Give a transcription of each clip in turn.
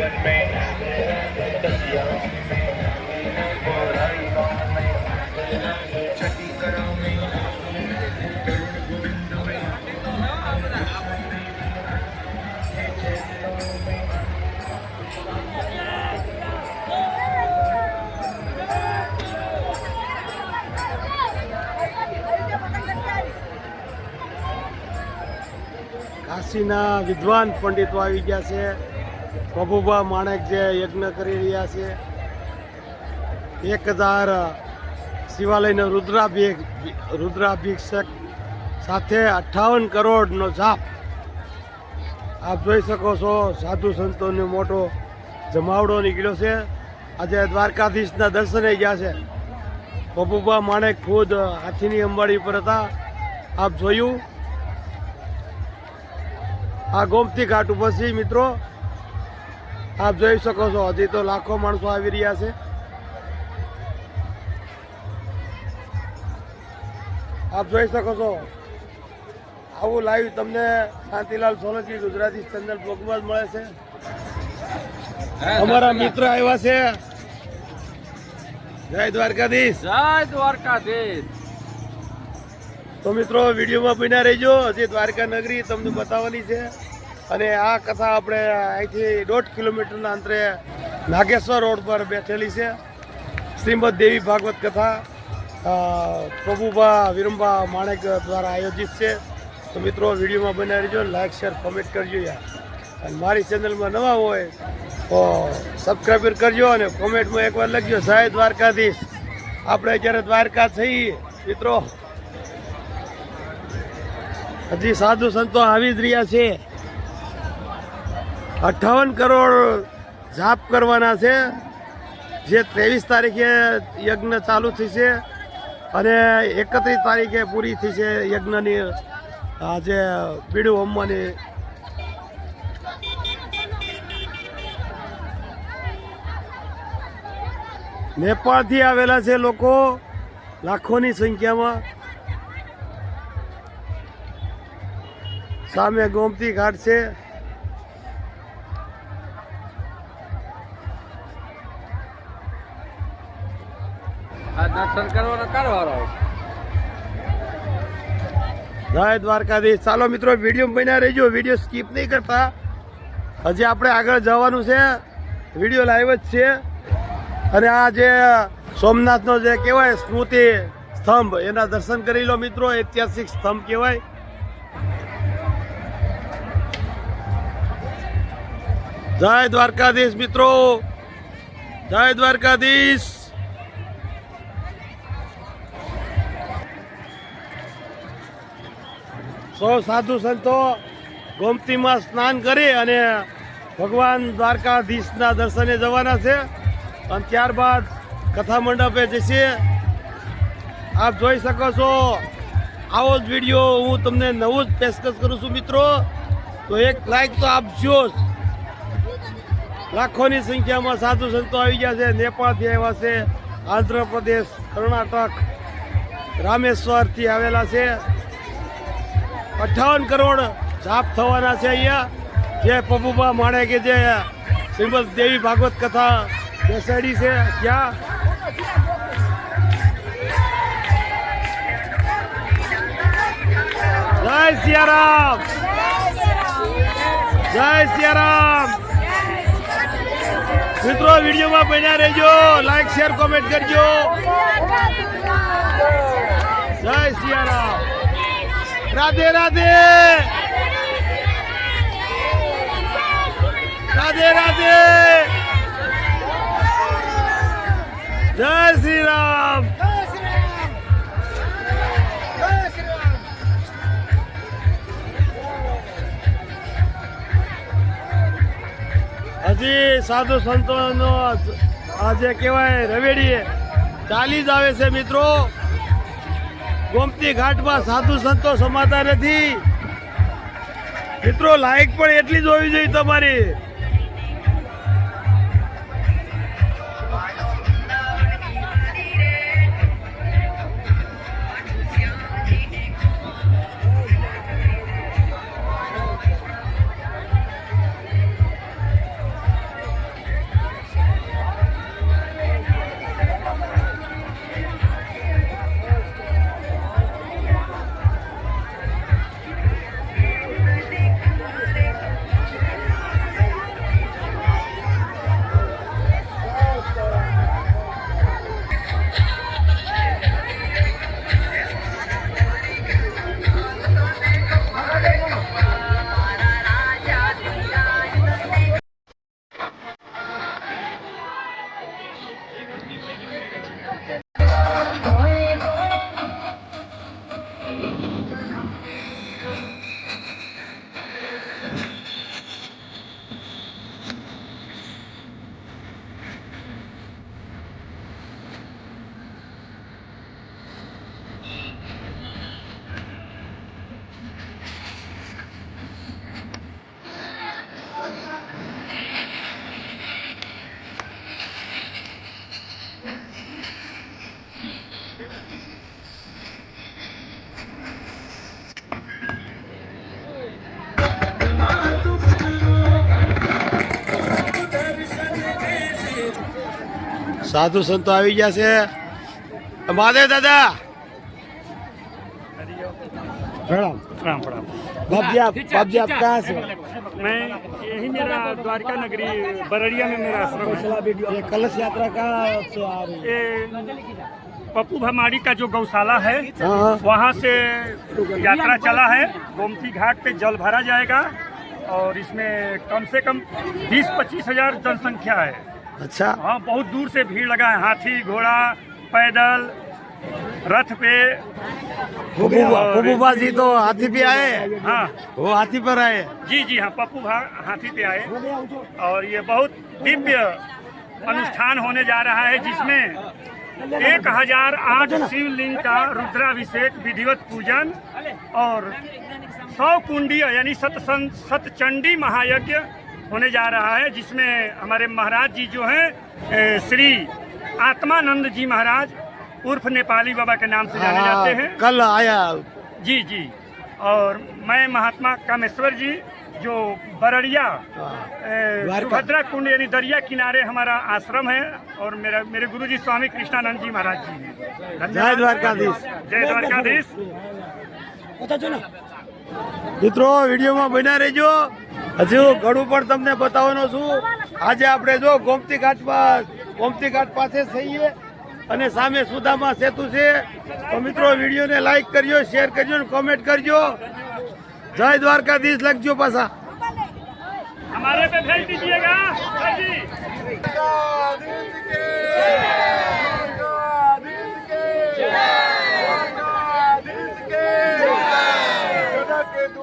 good man. કાશીના વિદ્વાન પંડિતો આવી ગયા છે. પ્રભુભા માણેક જે યજ્ઞ કરી રહ્યા છે. એક હજાર શિવાલયનો રુદ્રાભિષેક રુદ્રાભિષેક સાથે અઠ્ઠાવન કરોડનો જાપ. આપ જોઈ શકો છો, સાધુ સંતોનો મોટો જમાવડો નીકળ્યો છે. આજે દ્વારકાધીશના દર્શને ગયા છે. પ્રભુભા માણેક ખુદ હાથીની અંબાડી પર હતા. આપ જોયું આ ગોમતી ઘાટ ઉપર છે મિત્રો. આપ જોઈ શકો છો હજી તો લાખો માણસો આવી રહ્યા છે. આપ જોઈ શકો છો આવું લાઈવ તમને શાંતિલાલ સોલંકી ગુજરાતી ચેનલ બ્લોગમાં જ મળે છે. અમારા મિત્ર આવ્યા છે. જય દ્વારકાધીશ. જય દ્વારકાધીશ. તો મિત્રો, વિડીયોમાં બન્યા રહેજો. હજી દ્વારકા નગરી તમને બતાવવાની છે. અને આ કથા આપણે અહીંથી દોઢ કિલોમીટરના અંતરે નાગેશ્વર રોડ પર બેઠેલી છે. શ્રીમદ દેવી ભાગવત કથા પ્રભુભા વિરંબા માણેક દ્વારા આયોજિત છે. તો મિત્રો, વિડીયોમાં બન્યા રહેજો. લાઇક શેર, કોમેન્ટ કરજો યાર. અને મારી ચેનલમાં નવા હોય તો સબસ્ક્રાઈબર કરજો અને કોમેન્ટમાં એકવાર લખજો, સાહેબ દ્વારકાધીશ. આપણે જ્યારે દ્વારકા થઈએ, મિત્રો હજી સાધુ સંતો આવી જ રહ્યા છે. અઠાવન કરોડ જાપ કરવાના છે. જે ત્રેવીસ તારીખે યજ્ઞ ચાલુ થશે અને એકત્રીસ તારીખે પૂરી થશે યજ્ઞની આજે પીડું હોમવાની નેપાળથી આવેલા છે લોકો લાખોની સંખ્યામાં. સામે ગોમતી ઘાટ છે. જય દ્વારકાધીશ. ચાલો મિત્રો વીડિયો બન્યા રહેજો. વીડિયો સ્કીપ નહીં કરતા. હજી આપણે આગળ જવાનું છે. વીડિયો લાઈવ જ છે. અને આ જે સોમનાથનો જે કહેવાય સ્મૃતિ સ્તંભ એના દર્શન કરી લો મિત્રો. ઐતિહાસિક સ્તંભ કહેવાય. જય દ્વારકાધીશ મિત્રો. જય દ્વારકાધીશ. સૌ સાધુ સંતો ગોમતીમાં સ્નાન કરી અને ભગવાન દ્વારકાધીશના દર્શને જવાના છે. અને ત્યારબાદ કથા મંડપે જશે આપ જોઈ શકો છો. આવો જ વીડિયો હું તમને નવું જ પેશકશ કરું છું મિત્રો. તો એક લાઈક તો આપજો જ. લાખોની સંખ્યામાં સાધુ સંતો આવી ગયા છે. નેપાળથી આવ્યા છે. આંધ્રપ્રદેશ, કર્ણાટક, રામેશ્વરથી આવેલા છે. અઠાવન કરોડ જાપ થવાના છે અહીંયા. જે પપ્પુબા માણે કે જે શ્રીમદ દેવી ભાગવત કથા બેસાડી છે ક્યાં જય સિયારામ! જય સિયારામ! મિત્રો વિડીયોમાં બન્યા રહેજો. લાઈક શેર કોમેન્ટ કરજો. જય સિયારામ. રાધે રાધે. સાધુ સંતોનો આજે કહેવાય રવેડીએ ચાલી જ આવે છે મિત્રો. ગોમતી ઘાટમાં સાધુ સંતો સમાતા નથી. મિત્રો લાઈક પણ એટલી જ હોવી જોઈએ તમારી. સાધુ સંતો આવી ગયા છે મહાદેવ દાદા प्रणाम प्रणाम प्रणाम बाप जी आप बाप जी आप कहाँ से मैं यही मेरा द्वारका नगरी बरड़िया में मेरा आश्रम है ये कलश यात्रा कहाँ से आ रही है ये पप्पू भमाड़ी का जो गौशाला है हाँ हाँ वहाँ से यात्रा चला है गोमती घाट पे जल भरा जाएगा और इसमें कम से कम 20-25 हजार जनसंख्या है अच्छा। हाँ बहुत दूर से भीड़ लगा है हाथी घोड़ा पैदल रथ पे। फुबुबा जी तो हाथी पे आए। हाँ। वो हाथी पर आए। जी जी हाँ पप्पू भा हाथी पे आए। और ये बहुत दिव्य अनुष्ठान होने जा रहा है जिसमें एक हज़ार आठ शिवलिंग का रुद्राभिषेक विधिवत पूजन और सौ कुंडी यानी सतसं सतचंडी महायज्ञ होने जा रहा है जिसमें हमारे महाराज जी जो हैं श्री आत्मानंद जी महाराज उर्फ़ नेपाली बाबा के नाम से जाने हाँ, जाते हैं। कल आया। जी जी। और मैं महात्मा कामेश्वर जी जो बरड़िया हाँ। भद्रा कुंड यानी दरिया किनारे हमारा आश्रम है और मेरा मेरे गुरु जी स्वामी कृष्णानंद जी महाराज जी हैं। जय द्वारकाधीश। जय द्वारकाधीश। मित्रों वीडियो में बना रहो હજુ ઘણું પણ તમને બતાવવાનો છું આજે આપણે જો ગોમતી ઘાટ પર ગોમતી ઘાટ પાસે થઈએ અને સામે સુદામા સેતુ છે તો મિત્રો વિડીયોને લાઈક કરજો શેર કરજો અને કોમેન્ટ કરજો જય દ્વારકાધીશ લખજો પાછા हमारे पे भेज दीजिएगा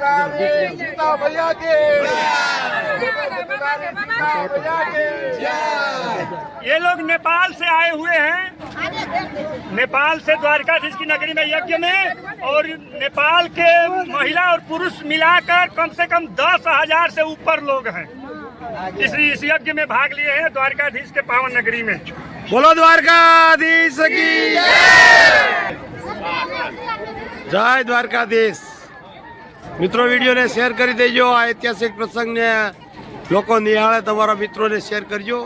सीता भैया के। ये लोग नेपाल से आए हुए हैं। नेपाल से द्वारकाधीश की नगरी में यज्ञ में और नेपाल के महिला और पुरुष मिलाकर कम से कम दस हज़ार से ऊपर लोग हैं। इस इस यज्ञ में भाग लिए हैं द्वारकाधीश के पावन नगरी में। बोलो द्वारकाधीश की। जय। द्वारकाधीश મિત્રો વિડીયોને શેર કરી દેજો. આ ઐતિહાસિક પ્રસંગને લોકો નિહાળે. તમારા મિત્રોને શેર કરજો.